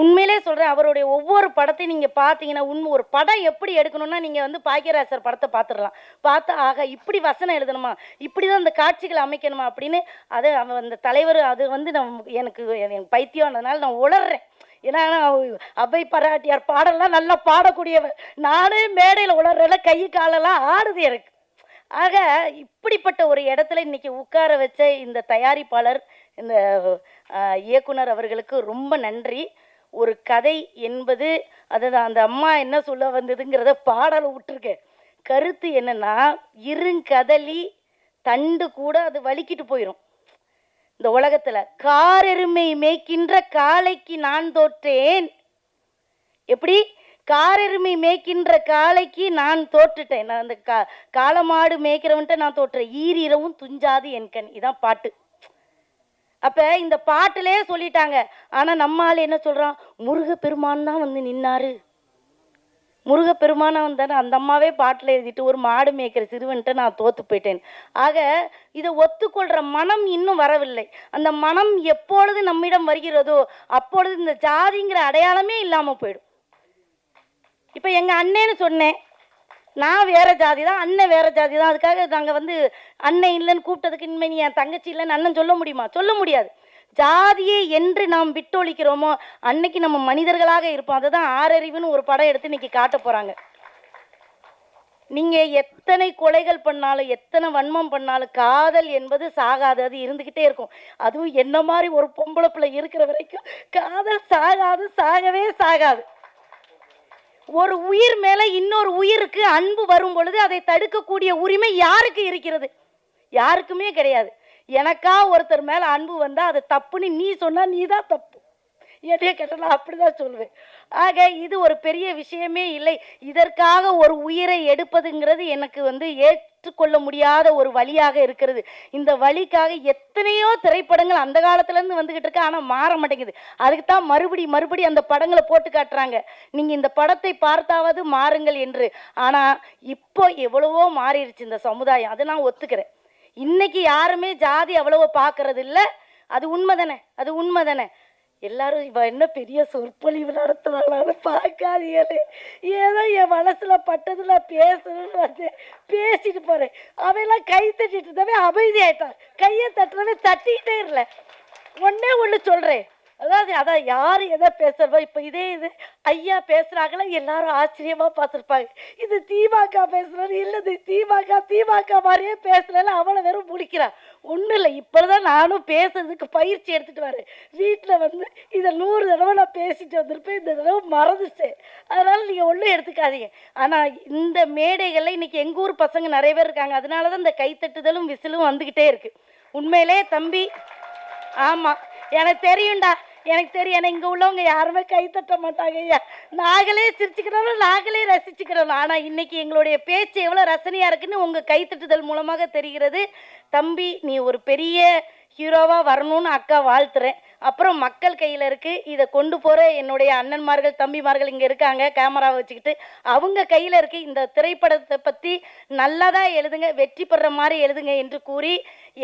உண்மையிலே சொல்கிறேன் அவருடைய ஒவ்வொரு படத்தையும் நீங்கள் பார்த்தீங்கன்னா உண்மை ஒரு படம் எப்படி எடுக்கணும்னா நீங்கள் வந்து பாக்கியராசர் படத்தை பார்த்துடலாம். பார்த்து ஆக இப்படி வசனம் எழுதணுமா? இப்படி தான் அந்த காட்சிகளை அமைக்கணுமா? அப்படின்னு அது அவன் அந்த தலைவர் அது வந்து நம் எனக்கு எனக்கு பைத்தியம்ன்றதுனால நான் உளர்றேன். ஏன்னா அவை பராட்டியார் பாடலாம் நல்லா பாடக்கூடியவர். நானே மேடையில் உளர்றல கை காலெல்லாம் ஆடுது எனக்கு. ஆக இப்படிப்பட்ட ஒரு இடத்துல இன்னைக்கு உட்கார வச்ச இந்த தயாரிப்பாளர் இந்த இயக்குனர் அவர்களுக்கு ரொம்ப நன்றி. ஒரு கதை என்பது அதுதான் அந்த அம்மா என்ன சொல்ல வந்ததுங்கிறத பாடலை விட்டுருக்கேன். கருத்து என்னன்னா இருங்கதலி தண்டு கூட அது வலிக்கிட்டு போயிடும் இந்த உலகத்துல காரெருமை மேய்க்கின்ற காளைக்கு நான் தோற்றேன். எப்படி? காரெருமை மேய்க்கின்ற காளைக்கு நான் தோற்றுட்டேன். நான் அந்த கா காலமாடு மேய்க்கிறவன்ட்ட நான் தோற்றேன். ஈரிரவும் துஞ்சாது என் கண். இதான் பாட்டு. அப்ப இந்த பாட்டிலே சொல்லிட்டாங்க. ஆனா நம்ம ஆள் என்ன சொல்றான்? முருகப்பெருமான் தான் வந்து நின்னாரு. முருகப்பெருமானா வந்தானே அந்த அம்மாவே பாட்டில் எழுதிட்டு ஒரு மாடு மேய்க்கிற சிறுவன்ட்ட நான் தோத்து போயிட்டேன். ஆக இதை ஒத்துக்கொள்ற மனம் இன்னும் வரவில்லை. அந்த மனம் எப்பொழுது நம்மிடம் வருகிறதோ அப்பொழுது இந்த ஜாதிங்கிற அடையாளமே இல்லாம போயிடும். இப்போ எங்க அண்ணேன்னு சொன்னேன். நான் வேற ஜாதி தான் அண்ணன் வேற ஜாதி தான். அதுக்காக நாங்கள் வந்து அண்ணன் இல்லைன்னு கூப்பிட்டதுக்கு இனிமே நீ என் தங்கச்சி இல்லைன்னு அண்ணன் சொல்ல முடியுமா? சொல்ல முடியாது. ஜாதியை என்று நாம் விட்டொழிக்கிறோமோ அன்னைக்கு நம்ம மனிதர்களாக இருப்போம். அதுதான் ஆறறிவுன்னு ஒரு படம் எடுத்து இன்னைக்கு காட்ட போறாங்க. நீங்க எத்தனை கொலைகள் பண்ணாலும் எத்தனை வன்மம் பண்ணாலும் காதல் என்பது சாகாது. அது இருந்துகிட்டே இருக்கும். அதுவும் என்ன மாதிரி ஒரு பொம்பளை பிள்ளை இருக்கிற வரைக்கும் காதல் சாகாது சாகவே சாகாது. ஒரு உயிர் மேல இன்னொரு உயிருக்கு அன்பு வரும் பொழுது அதை தடுக்கக்கூடிய உரிமை யாருக்கு இருக்கிறது? யாருக்குமே கிடையாது. எனக்கா ஒருத்தர் மேல அன்பு வந்தா அது தப்புன்னு நீ சொன்னா நீ தான் தப்பு. என்னைய கேட்ட நான் அப்படிதான் சொல்லுவேன் ஆக இது ஒரு பெரிய விஷயமே இல்லை. இதற்காக ஒரு உயிரை எடுப்பதுங்கிறது எனக்கு வந்து ஏற்றுக்கொள்ள முடியாத ஒரு வழியாக இருக்கிறது. இந்த வழிக்காக எத்தனையோ திரைப்படங்கள் அந்த காலத்துலேருந்து வந்துக்கிட்டு இருக்கு ஆனால் மாற மாட்டேங்குது. அதுக்கு தான் மறுபடி மறுபடி அந்த படங்களை போட்டு காட்டுறாங்க. நீங்கள் இந்த படத்தை பார்த்தாவது மாறுங்கள் என்று. ஆனால் இப்போ எவ்வளவோ மாறிடுச்சு இந்த சமுதாயம். அதை நான் ஒத்துக்கிறேன். இன்னைக்கு யாருமே ஜாதி அவ்வளவோ பார்க்கறது இல்லை அது உண்மை தானே? அது உண்மை தானே? எல்லாரும் இவ என்ன பெரிய சொற்பொழிவு நடத்துனாலும் பார்க்காதீங்களே. ஏதோ என் மனசுல பட்டதுல பேசணும்னு வந்தேன். பேசிட்டு போறேன். அவெல்லாம் கை தட்டிட்டு இருந்தவே அமைதியாயிட்டான். கையை தட்டுறவே தட்டிக்கிட்டே இல்லை. ஒன்னே ஒன்று சொல்றேன். அதாவது அதான் யார் எதை பேசுறதோ இப்போ இதே இது ஐயா பேசுறாங்களா எல்லாரும் ஆச்சரியமா பார்த்துருப்பாங்க. இது திமுக பேசுறது இல்லது திமுக திமுக மாதிரியே பேசல அவளை வெறும் முடிக்கிறான் ஒன்றும் இல்லை இப்போதான் நானும் பேசுறதுக்கு பயிற்சி எடுத்துட்டு வரேன். வீட்டில் வந்து இதை நூறு தடவை நான் பேசிட்டு வந்திருப்பேன் இந்த தடவை மறந்துட்டேன். அதனால நீங்கள் ஒன்றும் எடுத்துக்காதீங்க. ஆனால் இந்த மேடைகளில் இன்னைக்கு எங்கள் ஊர் பசங்க நிறைய பேர் இருக்காங்க. அதனால தான் இந்த கைத்தட்டுதலும் விசிலும் வந்துக்கிட்டே இருக்கு. உண்மையிலே தம்பி ஆமாம் எனக்கு தெரியும்டா. எனக்கு தெரியும் ஏன்னா இங்கே உள்ளவங்க யாருமே கை தட்ட மாட்டாங்க ஐயா. நாங்களே சிரிச்சுக்கிறோம் நாங்களே ரசிச்சுக்கிறோம். ஆனால் இன்னைக்கு எங்களுடைய பேச்சு எவ்வளோ ரசனையாக இருக்குன்னு உங்கள் கைத்தட்டுதல் மூலமாக தெரிகிறது. தம்பி நீ ஒரு பெரிய ஹீரோவாக வரணும்னு அக்கா வாழ்த்துறேன். அப்புறம் மக்கள் கையில் இருக்குது இதை கொண்டு போகிற என்னுடைய அண்ணன்மார்கள் தம்பிமார்கள் இங்கே இருக்காங்க. கேமராவை வச்சுக்கிட்டு அவங்க கையில் இருக்குது இந்த திரைப்படத்தை பற்றி நல்லதாக எழுதுங்க. வெற்றி பெற மாதிரி எழுதுங்க என்று கூறி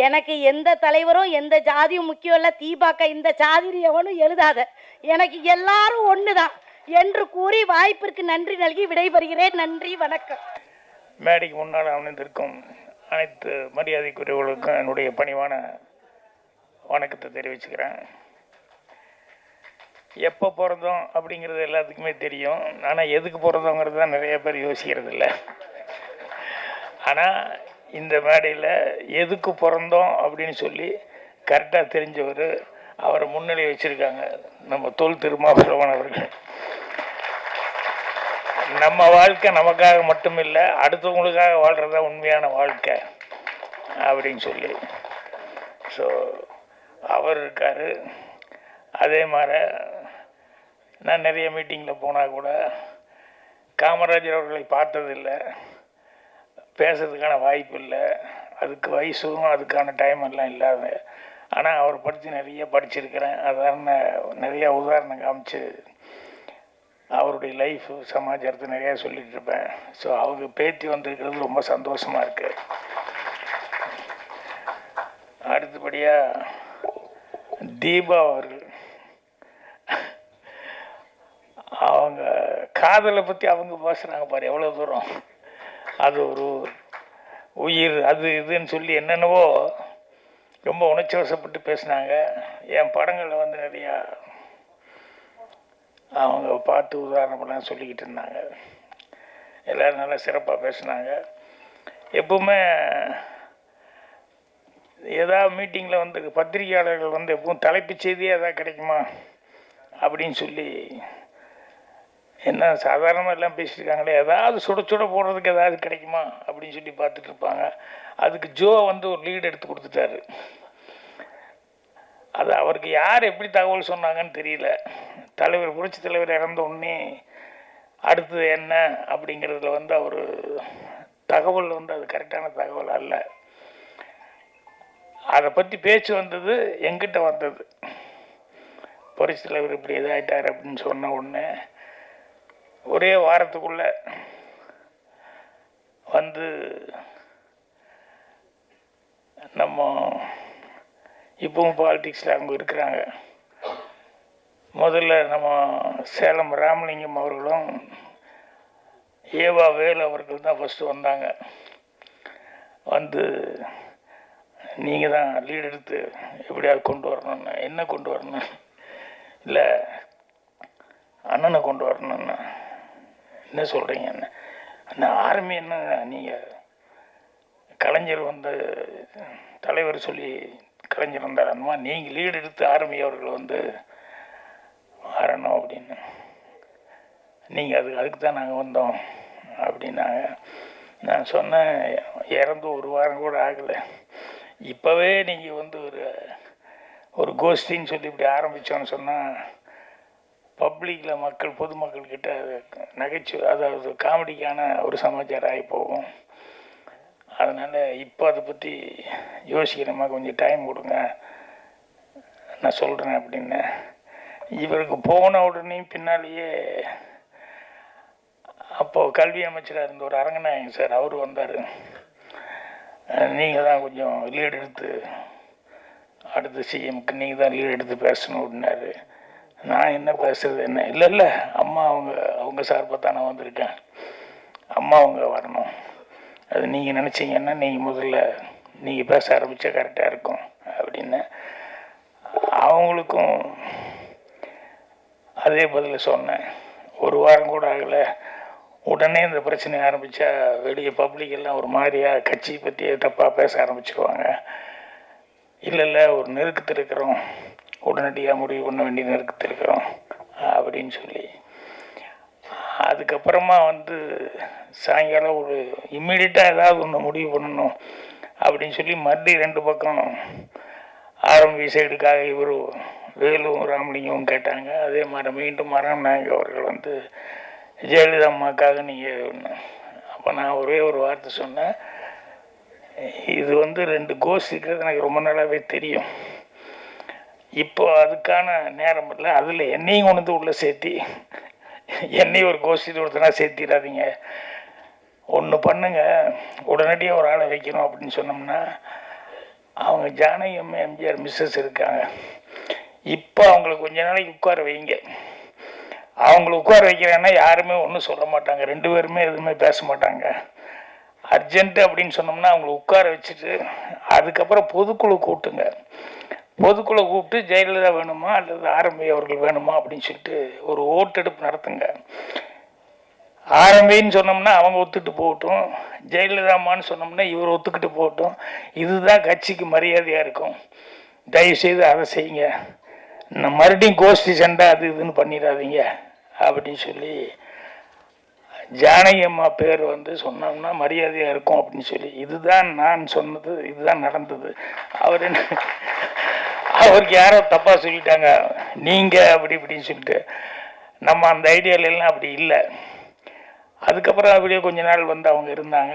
எனக்கு எந்த தலைவரும் எந்த ஜாதியும் முக்கியம் இல்லை. தீபாக்க இந்த ஜாதி எவனும் எழுதாத. எனக்கு எல்லாரும் ஒன்று தான் என்று கூறி வாய்ப்பிற்கு நன்றி நல்கி விடைபெறுகிறேன். நன்றி வணக்கம். மேடைக்கு முன்னால் அமைந்திருக்கும் அனைத்து மரியாதைக்குரியவர்களுக்கும் என்னுடைய பணிவான வணக்கத்தை தெரிவிச்சுக்கிறேன். எப்போ பிறந்தோம் அப்படிங்கிறது எல்லாத்துக்குமே தெரியும். ஆனால் எதுக்கு பிறந்தோங்கிறது தான் நிறைய பேர் யோசிக்கிறது இல்லை ஆனால் இந்த மேடையில் எதுக்கு பிறந்தோம் அப்படின்னு சொல்லி கரெக்டாக தெரிஞ்சவர் அவரை முன்னிலை வச்சுருக்காங்க. நம்ம தொல் திருமாவளவன் அவர்கள். நம்ம வாழ்க்கை நமக்காக மட்டும் இல்லை அடுத்தவங்களுக்காக வாழ்கிறதா உண்மையான வாழ்க்கை அப்படின்னு சொல்லி. ஸோ அவர் இருக்கார். அதே மாதிரி நான் நிறைய மீட்டிங்கில் போனால் கூட காமராஜர் அவர்களை பார்த்ததில்லை. பேசுறதுக்கான வாய்ப்பு இல்லை. அதுக்கு வயசும் அதுக்கான டைம் எல்லாம் இல்லாத ஆனால் அவரை பற்றி நிறைய படிச்சிருக்கிறேன். அதான நிறையா உதாரணம் காமிச்சு அவருடைய லைஃப் சமாச்சாரத்தை நிறையா சொல்லிகிட்டு இருப்பேன். ஸோ அவங்க பேத்தி வந்திருக்கிறது ரொம்ப சந்தோஷமாக இருக்கு. அடுத்தபடியாக தீபா அவர்கள். அவங்க காதலை பற்றி அவங்க பேசுகிறாங்க பாரு எவ்வளோ தூரம்? அது ஒரு உயிர் அது இதுன்னு சொல்லி என்னென்னவோ ரொம்ப உணர்ச்சிவசப்பட்டு பேசுனாங்க பேசினாங்க. என் படங்களில் வந்து நிறையா அவங்க பாட்டு உதாரணமெல்லாம் சொல்லிக்கிட்டு இருந்தாங்க. எல்லோரும் நல்லா சிறப்பாக பேசினாங்க. எப்பவுமே ஏதாவது மீட்டிங்கில் வந்து பத்திரிகையாளர்கள் வந்து எப்பவும் தலைப்புச் செய்தியே எதாவது கிடைக்குமா? அப்படின்னு சொல்லி என்ன சாதாரணமாக எல்லாம் பேசியிருக்காங்களே ஏதாவது சுட சுட போடுறதுக்கு ஏதாவது கிடைக்குமா? அப்படின்னு சொல்லி பார்த்துட்டு இருப்பாங்க. அதுக்கு ஜோ வந்து ஒரு லீடு எடுத்து கொடுத்துட்டாரு. அது அவருக்கு யார் எப்படி தகவல் சொன்னாங்கன்னு தெரியல. தலைவர் புரட்சி தலைவர் இறந்த உடனே அடுத்தது என்ன அப்படிங்கிறதுல வந்து அவர் தகவல் வந்து அது கரெக்டான தகவல் அல்ல. அதை பற்றி பேச்சு வந்தது எங்கிட்ட வந்தது. புரட்சி தலைவர் இப்படி இதாயிட்டார் அப்படின்னு சொன்ன உடனே ஒரே வாரத்துக்குள்ள வந்து நம்ம இப்பவும் பாலிடிக்ஸில் அவங்க இருக்கிறாங்க. முதல்ல நம்ம சேலம் ராமலிங்கம் அவர்களும் ஏவா வேல் அவர்கள் தான் ஃபஸ்ட்டு வந்தாங்க. வந்து நீங்கள் தான் லீட் எடுத்து எப்படியாவது கொண்டு வரணும்னு என்ன கொண்டு வரணும் இல்லை அண்ணனை கொண்டு வரணும்னு. என்ன சொல்கிறீங்க என்ன அந்த ஆர்மி என்ன நீங்கள் கலைஞர் வந்து தலைவர் சொல்லி கலைஞர் வந்தார். அந்த மாதிரி நீங்கள் லீடு எடுத்து ஆர்மி அவர்கள் வந்து வரணும் அப்படின்னு. நீங்கள் அது அதுக்கு தான் நாங்கள் வந்தோம் அப்படின்னாங்க நான் சொன்னேன். இறந்து ஒரு வாரம் கூட ஆகலை. இப்போவே நீங்கள் வந்து ஒரு ஒரு கோஷ்டின்னு சொல்லி இப்படி ஆரம்பித்தோன்னு சொன்னால் பப்ளிக்கில் மக்கள் பொதுமக்கள்கிட்ட நகைச்சுவை அதாவது காமெடிக்கான ஒரு சமாச்சாரம் ஆகி போகும். அதனால் இப்போ அதை பற்றி யோசிக்கிறமா கொஞ்சம் டைம் கொடுங்க. நான் சொல்கிறேன் அப்படின்னு. இவருக்கு போன உடனே பின்னாலேயே அப்போது கல்வி அமைச்சராக இருந்த ஒரு அரங்கநாயகன் சார் அவர் வந்தார். நீங்கள் தான் கொஞ்சம் லீடு எடுத்து அடுத்த சிஎம்க்கு நீங்கள் தான் லீடு எடுத்து பேசணும் அப்படின்னாரு. நான் என்ன பேசுறது என்ன? இல்லை இல்லை. அம்மா அவங்க அவங்க சார்பாக தான் நான் வந்திருக்கேன். அம்மா அவங்க வரணும். அது நீங்கள் நினச்சிங்கன்னா நீங்கள் முதல்ல நீங்கள் பேச ஆரம்பித்தா கரெக்டாக இருக்கும் அப்படின்னு. அவங்களுக்கும் அதே பதில் சொன்னேன். ஒரு வாரம் கூட ஆகலை. உடனே இந்த பிரச்சனை ஆரம்பித்தா வெளியே பப்ளிக் எல்லாம் ஒரு மாதிரியாக கட்சி பற்றி தப்பாக பேச ஆரம்பிச்சிருவாங்க. இல்லை இல்லை ஒரு நெருக்கத்தில் இருக்கிறோம். உடனடியாக முடிவு பண்ண வேண்டிய நெருக்கத்தில் இருக்கிறோம் அப்படின்னு சொல்லி. அதுக்கப்புறமா வந்து சாயங்காலம் ஒரு இம்மிடியட்டாக ஏதாவது ஒன்று முடிவு பண்ணணும் அப்படின்னு சொல்லி மறுபடியும் ரெண்டு பக்கம் ஆரம்பி சைடுக்காக இவர் வேலும் ராமலிங்கமும் கேட்டாங்க. அதே மாதிரி மீண்டும் மரம் நாங்கள் அவர்கள் வந்து ஜெயலலிதா அம்மாக்காக நீங்கள் அப்போ நான் ஒரே ஒரு வார்த்தை சொன்னேன். இது வந்து ரெண்டு கோஸ் இருக்கிறது எனக்கு ரொம்ப நாளாகவே தெரியும். இப்போ அதுக்கான நேரம் இல்லை. அதில் என்னையும் கொண்டு வந்து உள்ளே சேர்த்தி என்னையும் ஒரு கோஷ்டி ஒருத்தனா சேர்த்திடாதீங்க. ஒன்று பண்ணுங்க. உடனடியாக ஒரு ஆளை வைக்கணும் அப்படின்னு சொன்னோம்னா அவங்க ஜானகி அம்மா எம்ஜிஆர் மிஸ்ஸஸ் இருக்காங்க. இப்போ அவங்கள கொஞ்ச நாளைக்கு உட்கார வைங்க. அவங்கள உட்கார வைக்கிறேன்னா யாருமே ஒன்றும் சொல்ல மாட்டாங்க. ரெண்டு பேருமே எதுவுமே பேச மாட்டாங்க. அர்ஜென்ட்டு அப்படின்னு சொன்னோம்னா அவங்கள உட்கார வச்சுட்டு அதுக்கப்புறம் பொதுக்குழு கூட்டுங்க. பொதுக்குழு கூப்பிட்டு ஜெயலலிதா வேணுமா அல்லது ஆரம்பி அவர்கள் வேணுமா அப்படின்னு சொல்லிட்டு ஒரு ஓட்டெடுப்பு நடத்துங்க. ஆரம்பின்னு சொன்னோம்னா அவங்க ஒத்துக்கிட்டு போகட்டும். ஜெயலலிதாமான்னு சொன்னோம்னா இவர் ஒத்துக்கிட்டு போகட்டும். இதுதான் கட்சிக்கு மரியாதையாக இருக்கும். தயவுசெய்து அதை செய்யுங்க. மறுபடியும் கோஷ்டி சண்டை அது இதுன்னு பண்ணிடாதீங்க அப்படின்னு சொல்லி ஜானகி அம்மா பேர் வந்து சொன்னோம்னா மரியாதையாக இருக்கும் அப்படின்னு சொல்லி. இதுதான் நான் சொன்னது இதுதான் நடந்தது. அவர் என்ன அவருக்கு யாரோ தப்பாக சொல்லிட்டாங்க. நீங்கள் அப்படி இப்படின்னு சொல்லிட்டு நம்ம அந்த ஐடியாலெல்லாம் அப்படி இல்லை. அதுக்கப்புறம் அப்படியே கொஞ்ச நாள் வந்து அவங்க இருந்தாங்க.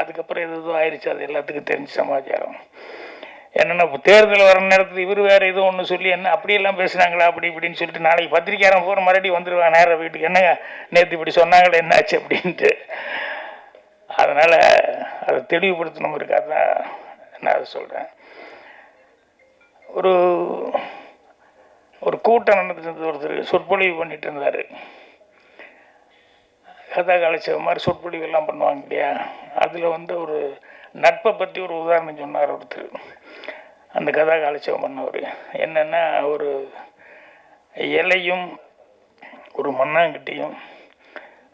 அதுக்கப்புறம் எது எதுவும் ஆயிடுச்சு அது எல்லாத்துக்கும் தெரிஞ்ச சமாச்சாரம். என்னென்ன இப்போ தேர்தல் வர நேரத்தில் இவர் வேறு எதுவும் ஒன்று சொல்லி என்ன அப்படியெல்லாம் பேசுனாங்களா? அப்படி இப்படின்னு சொல்லிட்டு நாளைக்கு பத்திரிக்கையாரன் போகிற மறுபடியும் வந்துடுவாங்க நேரம் வீட்டுக்கு. என்னங்க நேற்று இப்படி சொன்னாங்களே என்னாச்சு அப்படின்ட்டு. அதனால் அதை தெளிவுபடுத்தணுங்கிறதுக்காக தான் நான் அதை சொல்கிறேன் ஒரு ஒரு கூட்டம் நடந்துட்டு ஒருத்தர் சொற்பொழிவு பண்ணிட்டு இருந்தார். கதா கலைச்சவ மாதிரி சொற்பொழிவெல்லாம் பண்ணுவாங்க இல்லையா? அதில் வந்து ஒரு நட்பை பற்றி ஒரு உதாரணம் சொன்னார் ஒருத்தர். அந்த கதா கலைச்சவம் பண்ணவர். என்னென்னா ஒரு இலையும் ஒரு மண்ணாங்கட்டியும்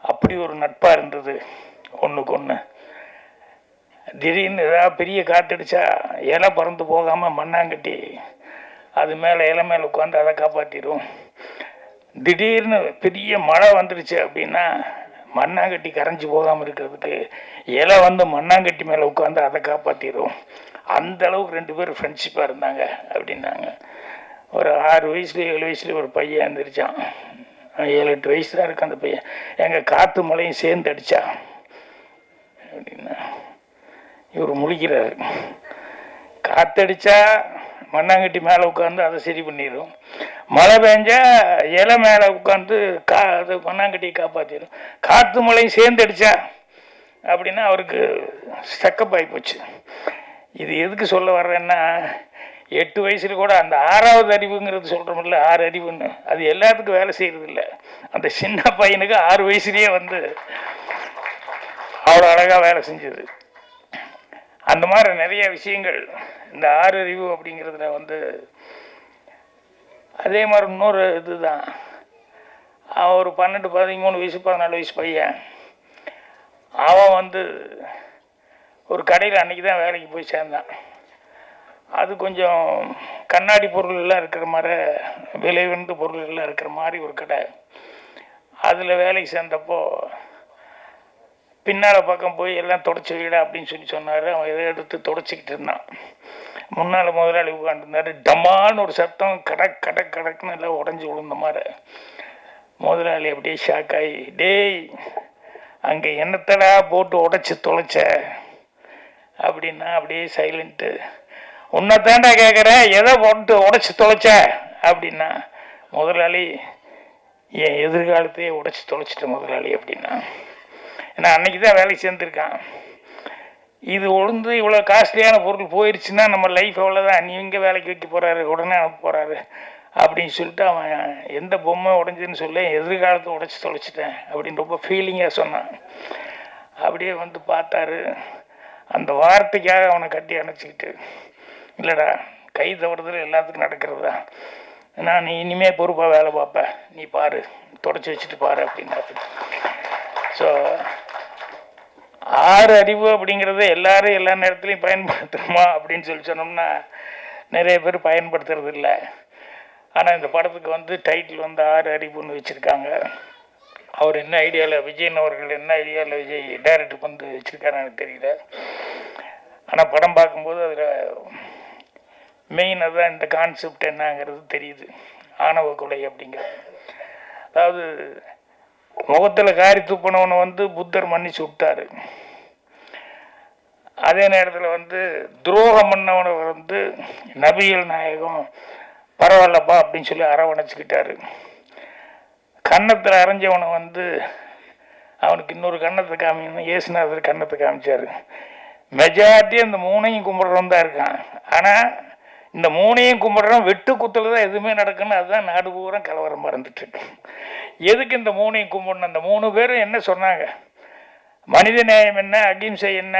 அப்படி ஒரு நட்பாக இருந்தது ஒன்றுக்கு ஒன்று திடீர்னு ஏதாவது பெரிய காற்றடிச்சா இலை பறந்து போகாமல் மண்ணாங்கட்டி அது மேலே இலை மேலே உட்காந்து அதை காப்பாற்றிடும் திடீர்னு பெரிய மழை வந்துடுச்சு அப்படின்னா மண்ணாங்கட்டி கரைஞ்சி போகாமல் இருக்கிறதுக்கு இலை வந்து மண்ணாங்கட்டி மேலே உட்காந்து அதை காப்பாற்றிடும் அந்த அளவுக்கு ரெண்டு பேரும் ஃப்ரெண்ட்ஷிப்பாக இருந்தாங்க அப்படின்னாங்க. ஒரு ஆறு வயசுல ஏழு வயசுல ஒரு பையன் எழுந்திரிச்சான் ஏழு எட்டு வயசு தான் இருக்கு அந்த பையன். எங்கள் காற்று மழையும் சேர்ந்து அடித்தான் அப்படின்னா இவர் முழிக்கிறாரு. காத்தடிச்சா மண்ணாங்கட்டி மேலே உட்காந்து அதை சரி பண்ணிடும் மழை பெஞ்சா இலை மேலே உட்காந்து கா அது மண்ணாங்கட்டியை காப்பாற்றிடும் காற்று மழையும் சேர்ந்து அப்படின்னா அவருக்கு ஸ்டக்கப் ஆகி போச்சு. இது எதுக்கு சொல்ல வர்றேன்னா எட்டு வயசில் கூட அந்த ஆறாவது அறிவுங்கிறது சொல்கிறோம்ல ஆறு அறிவுன்னு. அது எல்லாத்துக்கும் வேலை செய்கிறது இல்லை அந்த சின்ன பையனுக்கு ஆறு வயசுலேயே வந்து அவ்வளோ அழகாக வேலை செஞ்சது. அந்த மாதிரி நிறைய விஷயங்கள் இந்த ஆறு அறிவு அப்படிங்கிறதுல வந்து அதே மாதிரி இன்னொரு இதுதான். அவன் ஒரு பன்னெண்டு பதிமூணு வயசு பதினாலு வயசு பையன். அவன் வந்து ஒரு கடையில் அன்றைக்கி தான் வேலைக்கு போய் சேர்ந்தான். அது கொஞ்சம் கண்ணாடி பொருள்கள்லாம் இருக்கிற மாதிரி விலை வந்து பொருளெல்லாம் இருக்கிற மாதிரி ஒரு கடை. அதில் வேலைக்கு சேர்ந்தப்போ பின்னால் பக்கம் போய் எல்லாம் தொடச்சி வீடா அப்படின்னு சொல்லி சொன்னார். அவன் எதை எடுத்து தொடச்சிக்கிட்டு இருந்தான். முன்னால் முதலாளி உட்காந்துருந்தாரு டமான்னு ஒரு சத்தம் கடக் கடக் கடக்குன்னு எல்லாம் உடஞ்சி விழுந்த மாதிரி. முதலாளி அப்படியே ஷாக் ஆகி டேய் அங்கே என்னத்தடா போட்டு உடைச்சி தொலைச்ச? அப்படின்னா அப்படியே சைலண்ட்டு உன்னை தாண்டா கேட்குறேன் எதை போட்டு உடைச்சி தொலைச்ச? அப்படின்னா முதலாளி என் எதிர்காலத்தையே உடைச்சி தொலைச்சிட்ட முதலாளி அப்படின்னா. ஏன்னா அன்னைக்கு தான் வேலைக்கு சேர்ந்துருக்கான். இது ஒழுந்து இவ்வளோ காஸ்ட்லியான பொருள் போயிடுச்சுன்னா நம்ம லைஃப் அவ்வளோதான் நீ இங்கே வேலைக்கு வைக்க போகிறாரு உடனே அனுப்ப போகிறாரு அப்படின்னு சொல்லிட்டு அவன் எந்த பொம்மை உடஞ்சுன்னு சொல்ல எதிர்காலத்தை உடச்சி தொலைச்சிட்டேன் அப்படின்னு ரொம்ப ஃபீலிங்காக சொன்னான். அப்படியே வந்து பார்த்தாரு. அந்த வார்த்தைக்காக அவனை கட்டி அணைச்சிக்கிட்டு இல்லைடா கை தவறுதல் எல்லாத்துக்கும் நடக்கிறது? தான் நான் நீ இனிமே பொறுப்பாக வேலை பார்ப்ப. நீ பாரு தொடச்சி வச்சுட்டு பாரு அப்படின்னாரு. ஸோ ஆறு அறிவு அப்படிங்கிறத எல்லாரும் எல்லா நேரத்துலையும் பயன்படுத்துகிறோமா அப்படின்னு சொல்லி சொன்னோம்னா நிறைய பேர் பயன்படுத்துறது இல்லை. ஆனால் இந்த படத்துக்கு வந்து டைட்டில் வந்து ஆறு அறிவுன்னு வச்சுருக்காங்க. அவர் என்ன ஐடியாவில் விஜயன் அவர்கள் என்ன ஐடியாவில் விஜய் டைரக்டர் வந்து வச்சுருக்காரு எனக்கு தெரியல. ஆனால் படம் பார்க்கும்போது அதில் மெயின் தான் இந்த கான்செப்ட் என்னங்கிறது தெரியுது. ஆணவ கொலை அப்படிங்கிறது. அதாவது முகத்தில் காரி துப்பினவனை வந்து புத்தர் மன்னிச்சு விட்டாரு. அதே நேரத்தில் வந்து துரோகம் பண்ணவனை வந்து நபிகள் நாயகம் பரவாயில்லப்பா அப்படின்னு சொல்லி அரவணைச்சிக்கிட்டாரு. கன்னத்தில் அரைஞ்சவனை வந்து அவனுக்கு இன்னொரு கன்னத்தை காமிக்கணும். ஏசுநாதர் கன்னத்தை காமிச்சார். மெஜாரிட்டி அந்த மூணையும் கும்பிட்றவன் தான் இருக்கான். ஆனால் இந்த மூணையும் கும்பிட்றவன் வெட்டு குத்தில் தான் எதுவுமே நடக்குன்னு அதுதான் நாடு பூரா கலவரம் மறந்துட்டு இருக்கு. எதுக்கு இந்த மூணையும் கும்பிடணும்? அந்த மூணு பேரும் என்ன சொன்னாங்க? மனித நேயம் என்ன? அகிம்சை என்ன?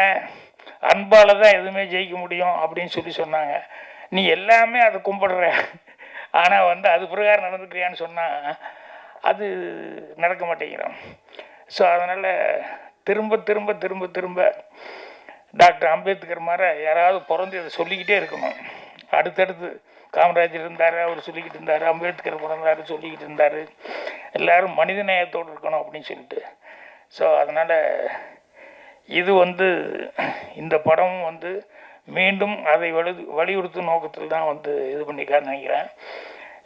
அன்பால் தான் எதுவுமே ஜெயிக்க முடியும் அப்படின்னு சொல்லி சொன்னாங்க. நீ எல்லாமே அதை கும்பிடுற. ஆனால் வந்து அது பிரகாரம் நடந்துக்கிறியான்னு சொன்னால் அது நடக்க மாட்டேங்கிறோம் ஸோ அதனால் திரும்ப திரும்ப திரும்ப திரும்ப டாக்டர் அம்பேத்கர் மாதிரி யாராவது பிறந்து இதை சொல்லிக்கிட்டே இருக்கணும். அடுத்தடுத்து காமராஜர் இருந்தார் அவர் சொல்லிக்கிட்டு இருந்தார் அம்பேத்கர் பிறந்தார் சொல்லிக்கிட்டு இருந்தார். எல்லாரும் மனித நேயத்தோடு இருக்கணும் அப்படின்னு சொல்லிட்டு. ஸோ அதனால் இது வந்து இந்த படமும் வந்து மீண்டும் அதை வலு வலியுறுத்தும் நோக்கத்தில் தான் வந்து இது பண்ணிக்கான்னு நினைக்கிறேன்.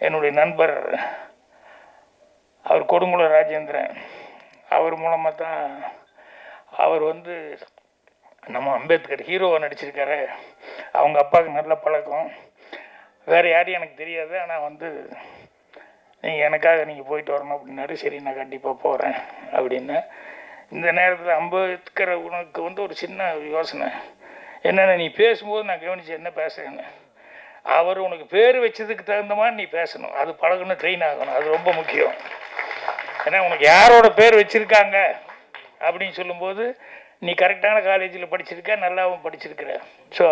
என்னுடைய நண்பர் அவர் கொடுங்குள ராஜேந்திரன் அவர் மூலமாக தான் அவர் வந்து நம்ம அம்பேத்கர் ஹீரோவை நடிச்சிருக்காரு. அவங்க அப்பாவுக்கு நல்ல பழக்கம். வேறு யாரையும் எனக்கு தெரியாது ஆனால் வந்து நீங்கள் எனக்காக நீங்கள் போயிட்டு வரணும் அப்படின்னாரு. சரி நான் கண்டிப்பாக போகிறேன் அப்படின்னு. இந்த நேரத்தில் அம்பேத்கர் உனக்கு வந்து ஒரு சின்ன யோசனை. என்னென்ன நீ பேசும்போது நான் கவனிச்சு என்ன பேசுறேன்னு. அவர் உனக்கு பேர் வச்சதுக்கு தகுந்த மாதிரி நீ பேசணும். அது பழகணும் ட்ரெயின் ஆகணும். அது ரொம்ப முக்கியம். ஏன்னா உனக்கு யாரோட பேர் வச்சுருக்காங்க அப்படின்னு சொல்லும்போது நீ கரெக்டான காலேஜில் படிச்சிருக்க நல்லாவும் படிச்சிருக்கிற. ஸோ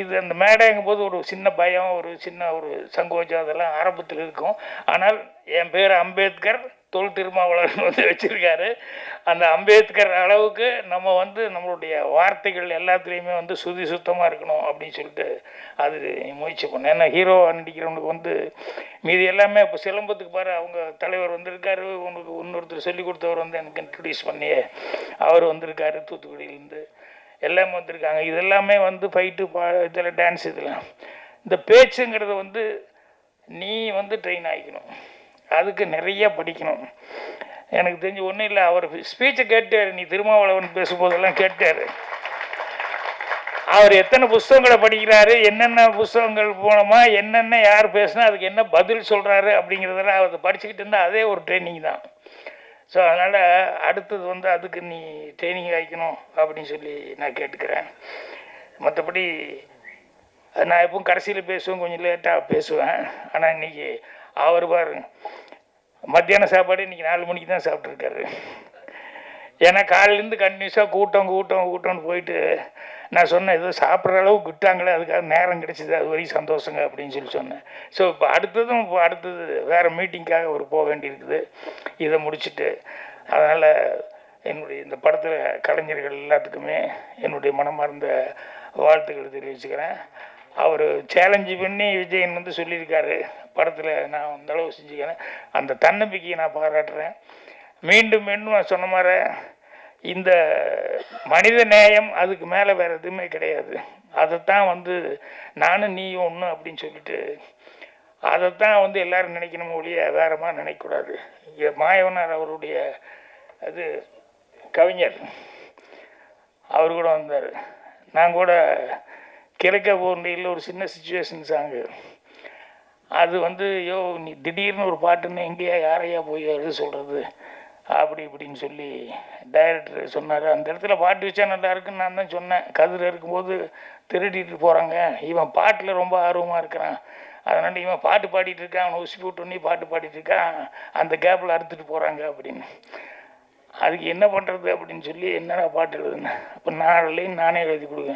இது அந்த மேடைங்கும் போது ஒரு சின்ன பயம் ஒரு சின்ன ஒரு சங்கோஜம் அதெல்லாம் ஆரம்பத்தில் இருக்கும். ஆனால் என் பேர் அம்பேத்கர். தொல் திருமாவளவன் வந்து வச்சுருக்காரு. அந்த அம்பேத்கர் அளவுக்கு நம்ம வந்து நம்மளுடைய வார்த்தைகள் எல்லாத்துலேயுமே வந்து சுதி சுத்தமாக இருக்கணும் அப்படின்னு சொல்லிட்டு அது முயற்சி பண்ணேன் ஏன்னா ஹீரோ நடிக்கிறவனுக்கு வந்து மீதி எல்லாமே இப்போ சிலம்பத்துக்கு பாரு அவங்க தலைவர் வந்திருக்காரு. உனக்கு இன்னொருத்தர் சொல்லி கொடுத்தவர் வந்து எனக்கு இன்ட்ரடியூஸ் பண்ணியே. அவர் வந்திருக்காரு தூத்துக்குடியிலேருந்து. எல்லாமே வந்திருக்காங்க. இதெல்லாமே வந்து ஃபைட்டு பா இதில் டான்ஸ் இதெல்லாம். இந்த பேச்சுங்கிறது வந்து நீ வந்து ட்ரெயின் ஆகிக்கணும். அதுக்கு நிறைய படிக்கணும். எனக்கு தெரிஞ்சு ஒன்றும் இல்லை அவர் ஸ்பீச்சை கேட்டார் நீ திருமாவளவன் பேசும்போதெல்லாம் கேட்டார். அவர் எத்தனை புஸ்தகங்களை படிக்கிறாரு என்னென்ன புஸ்தகங்கள் போனோமா என்னென்ன யார் பேசுனா அதுக்கு என்ன பதில் சொல்கிறாரு அப்படிங்கிறதெல்லாம் அவர் படிச்சுக்கிட்டு இருந்தால் அதே ஒரு ட்ரைனிங் தான். ஸோ அதனால் அடுத்தது வந்து அதுக்கு நீ ட்ரைனிங் ஆகிக்கணும் அப்படின்னு சொல்லி நான் கேட்டுக்கிறேன். மற்றபடி நான் எப்பவும் கடைசியில் பேசுவேன் கொஞ்சம் லேட்டாக பேசுவேன். ஆனால் இன்னைக்கு அவர் பாருங்க மத்தியான சாப்பாடு இன்றைக்கி நாலு மணிக்கு தான் சாப்பிட்ருக்காரு ஏன்னா காலையிலேருந்து கண்டினியூஸாக கூட்டம் கூட்டம் கூட்டம்னு போயிட்டு நான் சொன்னேன் ஏதோ சாப்பிட்ற அளவுக்கு விட்டாங்களே அதுக்காக நேரம் கிடைச்சிது அது வரையும் சந்தோஷங்க அப்படின்னு சொல்லி சொன்னேன். ஸோ இப்போ அடுத்ததும் இப்போ அடுத்தது வேறு மீட்டிங்க்காக அவர் போக வேண்டியிருக்குது. இதை முடிச்சுட்டு அதனால் என்னுடைய இந்த படத்தில் கலைஞர்கள் எல்லாத்துக்குமே என்னுடைய மனமார்ந்த வாழ்த்துக்களை தெரிவிச்சுக்கிறேன். அவர் சேலஞ்சு பண்ணி விஜயன் வந்து சொல்லியிருக்காரு. படத்தில் நான் அந்த அளவு செஞ்சுக்கிறேன் அந்த தன்னம்பிக்கையை நான் பாராட்டுறேன். மீண்டும் மீண்டும் நான் சொன்ன மாதிரி இந்த மனித நேயம் அதுக்கு மேலே வேறு எதுவுமே கிடையாது. அதைத்தான் வந்து நானும் நீயும் ஒன்று அப்படின்னு சொல்லிட்டு அதைத்தான் வந்து எல்லாரும் நினைக்கணும் ஒழிய வேறமா நினைக்கக்கூடாது. இங்கே மாயவனார் அவருடைய அது கவிஞர் அவர் கூட வந்தார். நான் கூட கிழக்க போண்டியில் ஒரு சின்ன சுச்சுவேஷன் சாங்கு அது வந்து யோ நீ திடீர்னு ஒரு பாட்டுன்னு எங்கேயா யாரையா போய் எழுத சொல்கிறது அப்படி இப்படின்னு சொல்லி டைரக்டர் சொன்னார். அந்த இடத்துல பாட்டு வச்சா நல்லா இருக்குன்னு நான் தான் சொன்னேன். கதிர் இருக்கும்போது திருடிட்டு போகிறாங்க இவன் பாட்டில் ரொம்ப ஆர்வமாக இருக்கிறான். அதனால் இவன் பாட்டு பாடிட்டு இருக்கான். அவனை உசி போட்டு பாட்டு பாடிட்டு இருக்கான். அந்த கேப்பில் அறுத்துட்டு போகிறாங்க அப்படின்னு. அதுக்கு என்ன பண்ணுறது அப்படின்னு சொல்லி என்னடா பாட்டு எழுதுனேன் அப்போ நாளையும் நானே எழுதி கொடுங்க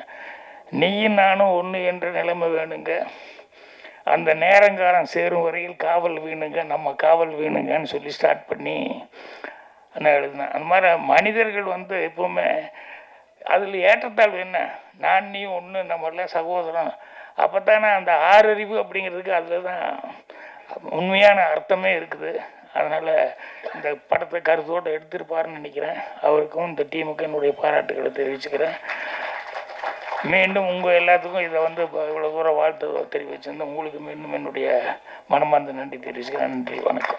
நீயும் நானும் ஒன்று என்ற நிலைமை வேணுங்க. அந்த நேரங்காலம் சேரும் வரையில் காவல் வீணுங்க. நம்ம காவல் வீணுங்கன்னு சொல்லி ஸ்டார்ட் பண்ணி நான் எழுதினேன் அந்த மாதிரி மனிதர்கள் வந்து எப்போவுமே அதில் ஏற்றத்தாழ்வு என்ன? நான் நீ ஒன்று நம்மளாம் சகோதரன் அப்போ தானே அந்த ஆறறிவு அப்படிங்கிறதுக்கு அதில் தான் உண்மையான அர்த்தமே இருக்குது. அதனால் இந்த படத்தை கருத்தோடு எடுத்திருப்பாருன்னு நினைக்கிறேன். அவருக்கும் இந்த டீமுக்கும் என்னுடைய பாராட்டுகளை தெரிவிச்சுக்கிறேன். மீண்டும் உங்கள் எல்லாத்துக்கும் இதை வந்து இப்போ இவ்வளோ தூரம் வாழ்த்து தெரிவிச்சிருந்தேன் உங்களுக்கு மீண்டும் என்னுடைய மனமார்ந்த நன்றி தெரிவிச்சுக்கிறேன். நன்றி வணக்கம்.